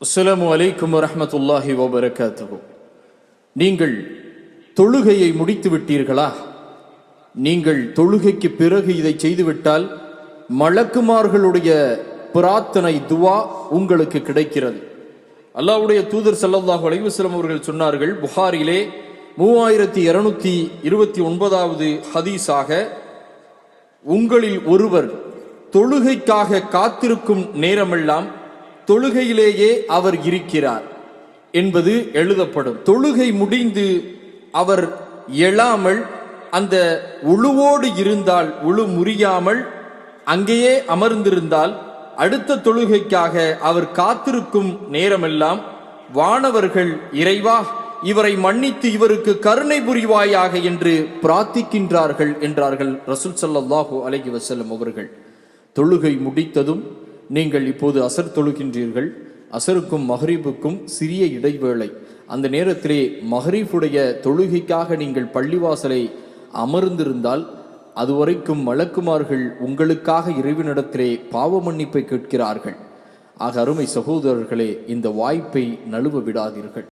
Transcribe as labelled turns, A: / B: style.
A: அஸ்லாம் வலைக்கும் வரமத்துல்லாஹி வபரகாத்துஹு. நீங்கள் தொழுகையை முடித்து விட்டீர்களா? நீங்கள் தொழுகைக்கு பிறகு இதை செய்துவிட்டால் மலக்குமார்களுடைய பிரார்த்தனை துவா உங்களுக்கு கிடைக்கிறது. அல்லாவுடைய தூதர் ஸல்லல்லாஹு அலைவசலம் அவர்கள் சொன்னார்கள் புகாரிலே மூவாயிரத்தி இருநூத்தி இருபத்தி ஒன்பதாவது ஹதீஸாக உங்களில் ஒருவர் தொழுகைக்காக காத்திருக்கும் நேரமெல்லாம் தொழுகையிலேயே அவர் இருக்கிறார் என்பது எழுதப்படும். தொழுகை முடிந்து அவர் எழாமல் அந்த உழுவோடு இருந்தால் உழு முறியாமல் அங்கேயே அமர்ந்திருந்தால் அடுத்த தொழுகைக்காக அவர் காத்திருக்கும் நேரமெல்லாம் வானவர்கள் இறைவா இவரை மன்னித்து இவருக்கு கருணை புரிவாயாக என்று பிரார்த்திக்கின்றார்கள் என்றார்கள் ரசூல் சல்லாஹூ அலஹி வசலம் அவர்கள். தொழுகை முடித்ததும் நீங்கள் இப்போது அசர் தொழுகின்றீர்கள். அசருக்கும் மஹரீபுக்கும் சிறிய இடைவேளை. அந்த நேரத்திலே மஹரீஃபுடைய தொழுகைக்காக நீங்கள் பள்ளிவாசலை அமர்ந்திருந்தால் அதுவரைக்கும் மலக்குமார்கள் உங்களுக்காக இறைவனிடத்திலே பாவ மன்னிப்பை கேட்கிறார்கள். ஆக அருமை சகோதரர்களே இந்த வாய்ப்பை நழுவ விடாதீர்கள்.